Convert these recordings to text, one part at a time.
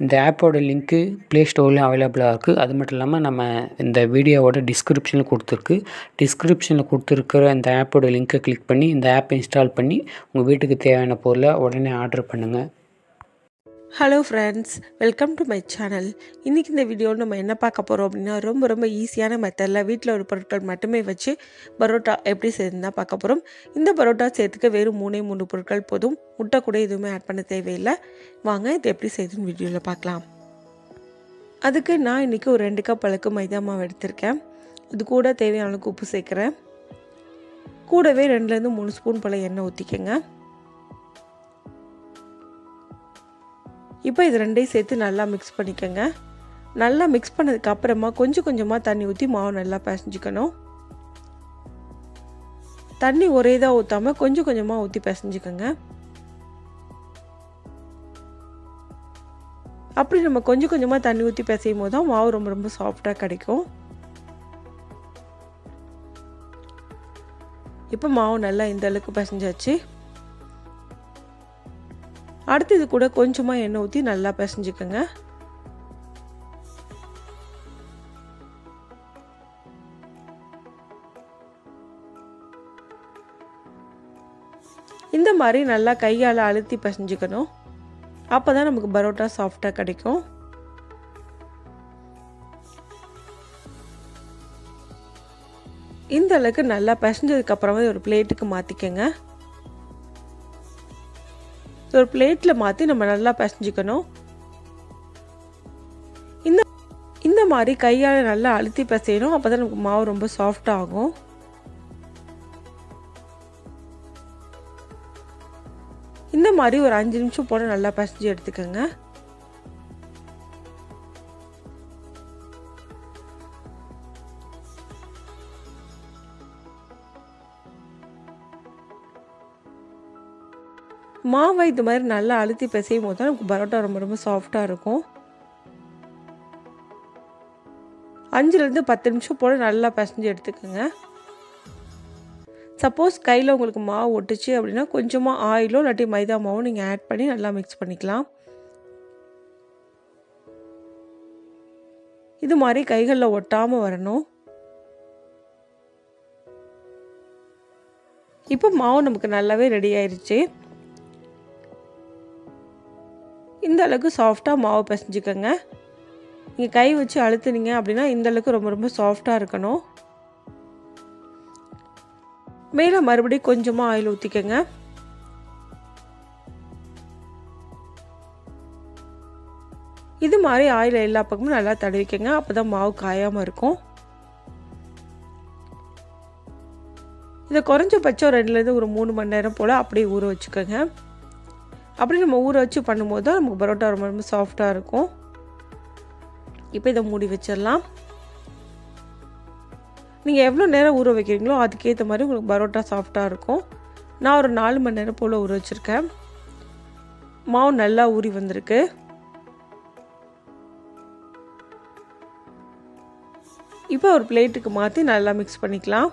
இந்த ஆப்போட link play ஸ்டோர்லேயும் அவைலபிளாக இருக்குது அது மட்டும் இல்லாமல் நம்ம இந்த வீடியோவோட டிஸ்கிரிப்ஷனில் கொடுத்துருக்கு. டிஸ்கிரிப்ஷனில் கொடுத்துருக்கிற இந்த ஆப்போட லிங்க்கை கிளிக் பண்ணி இந்த ஆப்பை இன்ஸ்டால் பண்ணி உங்கள் வீட்டுக்கு தேவையான பொருளை உடனே ஆர்டர் பண்ணுங்கள் hello friends welcome to my channel இன்றைக்கி இந்த வீடியோவில் நம்ம என்ன பார்க்க போகிறோம் அப்படின்னா ரொம்ப ரொம்ப ஈஸியான மெத்தடில் வீட்டில் ஒரு பொருட்கள் மட்டுமே வச்சு பரோட்டா எப்படி செய்யணும்னா தான் பார்க்க போகிறோம் இந்த பரோட்டா சேர்த்துக்க வெறும் மூணே மூணு பொருட்கள் போதும். முட்டை கூட எதுவுமே ஆட் பண்ண தேவையில்லை. வாங்க இது எப்படி செய்யுதுன்னு வீடியோவில் பார்க்கலாம். அதுக்கு நான் இன்றைக்கி ஒரு ரெண்டு கப் அளவுக்கு மைதா மாவு எடுத்திருக்கேன். இது கூட தேவையான அளவுக்கு உப்பு சேர்க்குறேன். கூடவே ரெண்டுலேருந்து மூணு ஸ்பூன் போல் எண்ணெய் ஊற்றிக்கங்க இப்போ இது ரெண்டையும் சேர்த்து நல்லா மிக்ஸ் பண்ணிக்கோங்க. நல்லா மிக்ஸ் பண்ணதுக்கு அப்புறமா கொஞ்சம் கொஞ்சமாக தண்ணி ஊற்றி மாவு நல்லா பிசைஞ்சிக்கணும். தண்ணி ஒரே இதாக ஊற்றாமல் கொஞ்சம் கொஞ்சமாக ஊற்றி பிசைஞ்சிக்கோங்க. அப்படி நம்ம கொஞ்சம் கொஞ்சமாக தண்ணி ஊற்றி பிசையும் போது தான் மாவு ரொம்ப ரொம்ப சாஃப்டாக கிடைக்கும். இப்போ மாவு நல்லா இந்த அளவுக்கு பிசைஞ்சாச்சு. அடுத்து இது கூட கொஞ்சமாக எண்ணெய் ஊற்றி நல்லா பிசைஞ்சுக்கோங்க. இந்த மாதிரி நல்லா கையால் அழுத்தி பிசைஞ்சுக்கணும். அப்போ தான் நமக்கு பரோட்டா சாஃப்டாக கிடைக்கும். இந்த அளவுக்கு நல்லா பிசைஞ்சதுக்கப்புறமா ஒரு பிளேட்டுக்கு மாற்றிக்கங்க ஒரு பிளேட்டில் மாற்றி நம்ம நல்லா பிசைஞ்சிக்கணும். இந்த இந்த மாதிரி கையால் நல்லா அழுத்தி பிசையணும். அப்போ தான் நமக்கு மாவு ரொம்ப சாஃப்ட் ஆகும். இந்த மாதிரி ஒரு அஞ்சு நிமிஷம் போல் நல்லா பிசைஞ்சு எடுத்துக்கோங்க. மாவை இது மாதிரி நல்லா அழுத்தி பிசையும் போது தான் நமக்கு பரோட்டா ரொம்ப ரொம்ப சாஃப்டாக இருக்கும். அஞ்சுலேருந்து பத்து நிமிஷம் போல் நல்லா பிசைஞ்சு எடுத்துக்கோங்க. சப்போஸ் கையில் உங்களுக்கு மாவு ஒட்டுச்சு அப்படின்னா கொஞ்சமாக ஆயிலோ இல்லாட்டி மைதா மாவும் நீங்கள் ஆட் பண்ணி நல்லா மிக்ஸ் பண்ணிக்கலாம். இது மாதிரி கைகளில் ஒட்டாமல் வரணும். இப்போ மாவு நமக்கு நல்லாவே ரெடி ஆயிடுச்சு இந்த அளவுக்கு சாஃப்டாக மாவு பிசைஞ்சுக்கோங்க. நீங்கள் கை வச்சு அழுத்துனீங்க அப்படின்னா இந்த அளவுக்கு ரொம்ப ரொம்ப சாஃப்டாக இருக்கணும். மேலே மறுபடியும் கொஞ்சமாக ஆயில் ஊற்றிக்கோங்க இது மாதிரி ஆயில் எல்லா பக்கமும் நல்லா தடவிக்கங்க. அப்போ தான் மாவு காயாமல் இருக்கும். இதை குறைஞ்சபட்சம் ரெண்டுலேருந்து ஒரு மூணு மணி நேரம் போல் அப்படியே ஊற வச்சுக்கோங்க. அப்படி நம்ம ஊற வச்சு பண்ணும்போது தான் நமக்கு பரோட்டா ரொம்ப ரொம்ப சாஃப்டாக இருக்கும். இப்போ இதை மூடி வச்சிடலாம். நீங்கள் எவ்வளோ நேரம் ஊற வைக்கிறீங்களோ அதுக்கேற்ற மாதிரி உங்களுக்கு பரோட்டா சாஃப்டாக இருக்கும். நான் ஒரு நாலு மணி நேரம் போல் ஊற வச்சுருக்கேன். மாவு நல்லா ஊறி வந்திருக்கு. இப்போ ஒரு பிளேட்டுக்கு மாற்றி நல்லா மிக்ஸ் பண்ணிக்கலாம்.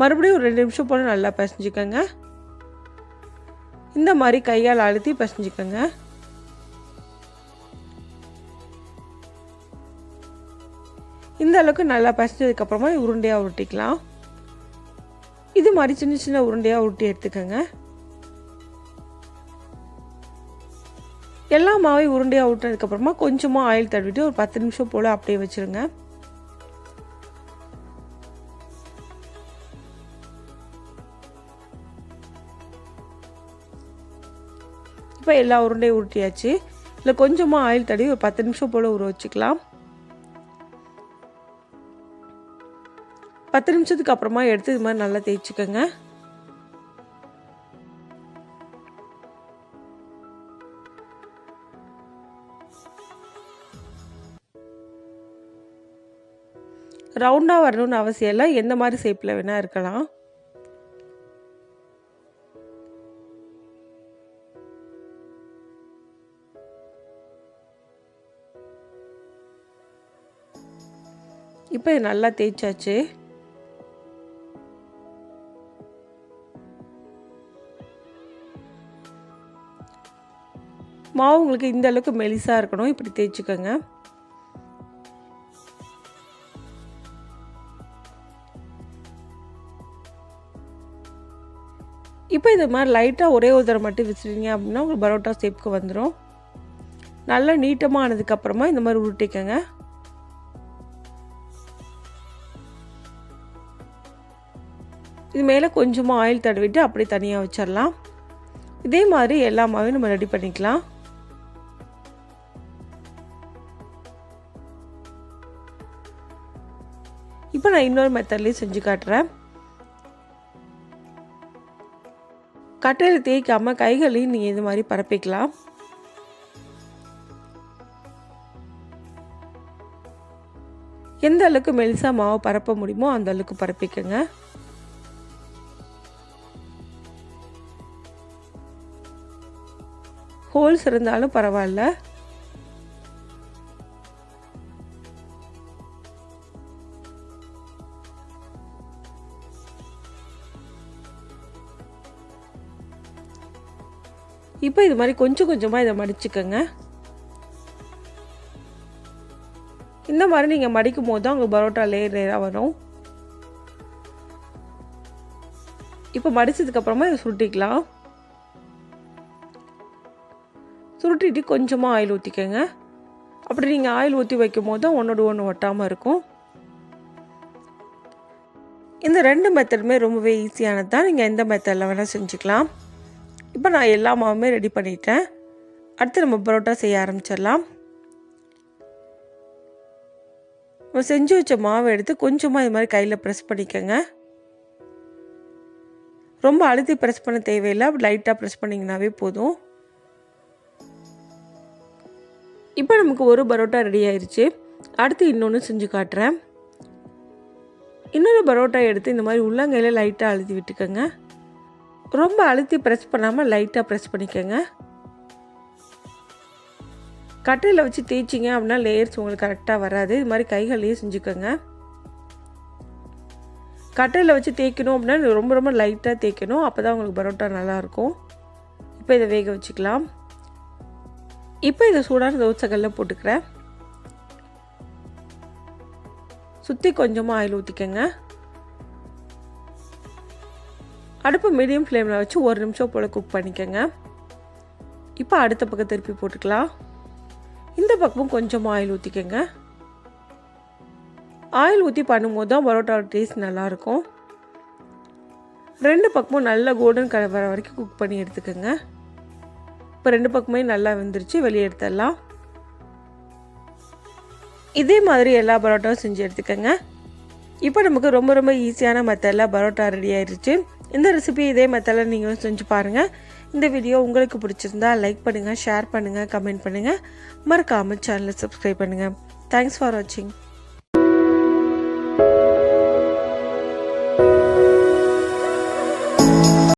மறுபடியும் ஒரு ரெண்டு நிமிஷம் போல் நல்லா பிசைஞ்சிக்கோங்க. இந்த மாதிரி கையால் அழுத்தி பிசைஞ்சிக்கோங்க. இந்த அளவுக்கு நல்லா பிசைஞ்சதுக்கப்புறமா உருண்டையாக உருட்டிக்கலாம். இது மாதிரி சின்ன சின்ன உருண்டையாக உருட்டி எடுத்துக்கோங்க. எல்லா மாவையும் உருண்டையாக விட்டதுக்கப்புறமா கொஞ்சமாக ஆயில் தடவிட்டு ஒரு பத்து நிமிஷம் போல் அப்படியே வச்சுருங்க. இப்போ எல்லா உருண்டையும் உருட்டியாச்சு. இல்லை கொஞ்சமாக ஆயில் தடவி ஒரு பத்து நிமிஷம் போல் ஊற வச்சுக்கலாம். பத்து நிமிஷத்துக்கு அப்புறமா எடுத்து இது மாதிரி நல்லா தேய்ச்சிக்கோங்க. ரவுண்டாக வரணும்னு அவசியம் இல்லை. எந்த மாதிரி ஷேப்பில் வேணால் இருக்கலாம். இப்போ நல்லா தேய்ச்சாச்சு. மாவு உங்களுக்கு இந்த அளவுக்கு மெலிசாக இருக்கணும். இப்படி தேய்ச்சிக்கோங்க. இப்போ இது மாதிரி லைட்டாக ஒரே ஒரு தடவை மட்டும் விசிறீங்க அப்படின்னா உங்களுக்கு பரோட்டா ஷேப்புக்கு வந்துடும் நல்லா நீட்டமாக ஆனதுக்கப்புறமா இந்த மாதிரி உருட்டிக்கோங்க. இது மேலே கொஞ்சமாக ஆயில் தடவிட்டு அப்படி தனியாக வச்சிடலாம் இதே மாதிரி எல்லா மாவையும் நம்ம ரெடி பண்ணிக்கலாம். இப்போ நான் இன்னொரு மெத்தட்லேயும் செஞ்சு காட்டுறேன். கட்டையில் தேய்க்காமல் கைகளையும் நீங்கள் இது மாதிரி பரப்பிக்கலாம். எந்த அளவுக்கு மெலிசா மாவு பரப்ப முடியுமோ அந்த அளவுக்கு பரப்பிக்கங்க. ஹோல்ஸ் இருந்தாலும் பரவாயில்ல. இப்போ இது மாதிரி கொஞ்சம் கொஞ்சமாக இதை மடிச்சுக்கோங்க. இந்த மாதிரி நீங்கள் மடிக்கும் போது தான் உங்கள் பரோட்டா லேயர் லேயராக வரும். இப்போ மடித்ததுக்கப்புறமா இதை சுருட்டிக்கலாம். சுருட்டிட்டு கொஞ்சமாக ஆயில் ஊற்றிக்கோங்க அப்படி நீங்கள் ஆயில் ஊற்றி வைக்கும் போது தான் ஒன்றோடு ஒன்று ஒட்டாமல் இருக்கும். இந்த ரெண்டு மெத்தடுமே ரொம்பவே ஈஸியானது தான். நீங்கள் எந்த மெத்தடில் வேணால் செஞ்சுக்கலாம். இப்போ நான் எல்லா மாவுமே ரெடி பண்ணிட்டேன். அடுத்து நம்ம பரோட்டா செய்ய ஆரம்பிச்சிடலாம். நம்ம செஞ்சு வச்ச மாவை எடுத்து கொஞ்சமாக இது மாதிரி கையில் ப்ரெஸ் பண்ணிக்கோங்க. ரொம்ப அழுத்தி ப்ரெஸ் பண்ண தேவையில்லை. அப்படி லைட்டாக ப்ரெஸ் பண்ணிங்கனாவே போதும். இப்போ நமக்கு ஒரு பரோட்டா ரெடி ஆயிடுச்சு அடுத்து இன்னொன்று செஞ்சு காட்டுறேன். இன்னொரு பரோட்டா எடுத்து இந்த மாதிரி உள்ளங்கையில் லைட்டாக அழுத்தி விட்டுக்கோங்க. ரொம்ப அழுத்தி ப்ரெஸ் பண்ணாமல் லைட்டாக ப்ரெஸ் பண்ணிக்கோங்க. கட்டையில் வச்சு தேய்ச்சிங்க அப்படின்னா லேயர்ஸ் உங்களுக்கு கரெக்டாக வராது. இது மாதிரி கைகள்லேயே செஞ்சுக்கோங்க. கட்டையில் வச்சு தேய்க்கணும் அப்படின்னா ரொம்ப ரொம்ப லைட்டாக தேய்க்கணும். அப்போ தான் உங்களுக்கு பரோட்டா நல்லாயிருக்கும் இப்போ இதை வேக வச்சுக்கலாம். இப்போ இதை சூடான தோசைக்கல்ல போட்டுக்கிறேன். சுற்றி கொஞ்சமாக ஆயில் ஊற்றிக்கோங்க அடுப்பு மீடியம் ஃப்ளேமில் வச்சு ஒரு நிமிஷம் போல் குக் பண்ணிக்கோங்க. இப்போ அடுத்த பக்கம் திருப்பி போட்டுக்கலாம். இந்த பக்கமும் கொஞ்சமாக ஆயில் ஊற்றிக்கோங்க ஆயில் ஊற்றி பண்ணும்போது தான் பரோட்டாவோட டேஸ்ட் நல்லாயிருக்கும். ரெண்டு பக்கமும் நல்லா கோல்டன் கலர் வர வரைக்கும் குக் பண்ணி எடுத்துக்கோங்க. இப்போ ரெண்டு பக்கமே நல்லா வெந்துருச்சு. வெளியே எடுத்துடலாம். இதே மாதிரி எல்லா பரோட்டாவும் செஞ்சு எடுத்துக்கோங்க. இப்போ நமக்கு ரொம்ப ரொம்ப ஈஸியான மெத்தடில் பரோட்டா ரெடி ஆயிடுச்சு இந்த ரெசிபி இதே மெத்தடில் நீங்களும் செஞ்சு பாருங்கள் இந்த வீடியோ உங்களுக்கு பிடிச்சிருந்தா லைக் பண்ணுங்கள் ஷேர் பண்ணுங்கள் கமெண்ட் பண்ணுங்கள் மறக்காமல் சேனலை சப்ஸ்கிரைப் பண்ணுங்கள் தேங்க்ஸ் ஃபார் வாட்சிங்